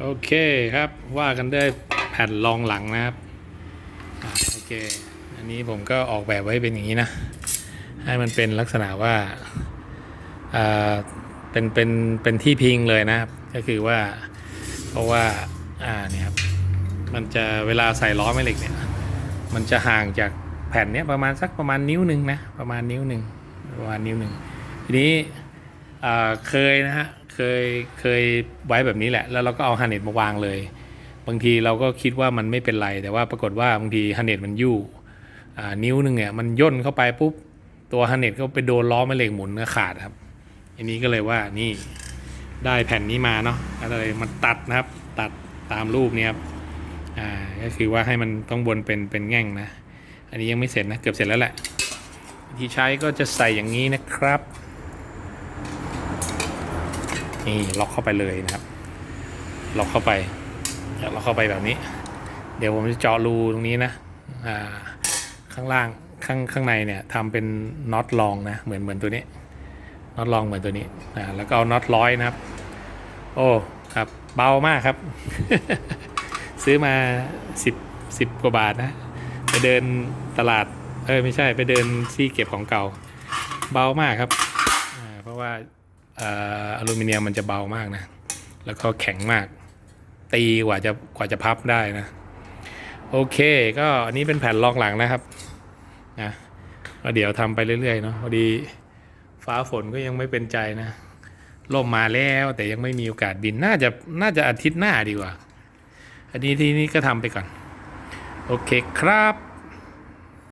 โอเคครับว่ากันด้วยแผ่นรองหลังนะครับโอเค อันนี้ผมก็ออกแบบไว้เป็นอย่างนี้นะ ให้มันเป็นลักษณะว่าอ่าเป็นเป็นเป็นที่พิงเลยนะครับ ก็คือว่าเพราะว่าอ่าเนี่ยครับมันจะเวลาใส่ล้อแม่เหล็กเนี่ยมันจะห่างจากแผ่นเนี้ยประมาณสักประมาณนิ้วหนึ่งนะประมาณนิ้วหนึ่งประมาณนิ้วหนึ่งทีนี้เคยนะฮะ เคยเคยไว้แบบนี้แหละ แล้วเราก็เอาฮันเน็ตมาวางเลย บางทีเราก็คิดว่ามันไม่เป็นไร แต่ว่าปรากฏว่าบางทีฮันเน็ตมันยู่นิ้วหนึ่งเนี่ยมันย่นเข้าไปปุ๊บตัวฮันเน็ตก็ไปโดนล้อแม่เหล็กหมุนก็ขาดครับ อันนี้ก็เลยว่านี่ได้แผ่นนี้มาเนาะก็เลยมันตัดนะครับ ตัดตามรูปเนี้ยครับอ่าก็คือว่าให้มันต้องบนเป็นเป็นแง่งนะ อันนี้ยังไม่เสร็จนะเกือบเสร็จแล้วแหละวิธีใช้ก็จะใส่อย่างนี้นะครับ นี่ล็อกเข้าไปเลยนะครับ ล็อกเข้าไปล็อกเข้าไปแบบนี้ เดี๋ยวผมจะเจาะรูตรงนี้นะอ่าข้างล่างข้างข้างในเนี่ยทำเป็นน็อตรองนะเหมือนเหมือนตัวนี้น็อตรองเหมือนตัวนี้อ่าแล้วก็เอาน็อตร้อยนะครับ โอ้ครับเบามากครับ ซื้อมาสิบสิบกว่าบาทนะไปเดินตลาดเออไม่ใช่ไปเดินที่เก็บของเก่า เบามากครับอ่าเพราะว่า อลูมิเนียมมันจะเบามากนะ แล้วก็แข็งมาก ตีกว่าจะกว่าจะพับได้นะ โอเค ก็อันนี้เป็นแผ่นรองหลังนะครับนะก็เดี๋ยวทำไปเรื่อยๆเนาะพอดีฟ้าฝนก็ยังไม่เป็นใจนะลมมาแล้วแต่ยังไม่มีโอกาสบินน่าจะน่าจะอาทิตย์หน้าดีกว่า อันนี้ที่นี่ก็ทำไปก่อน โอเคครับ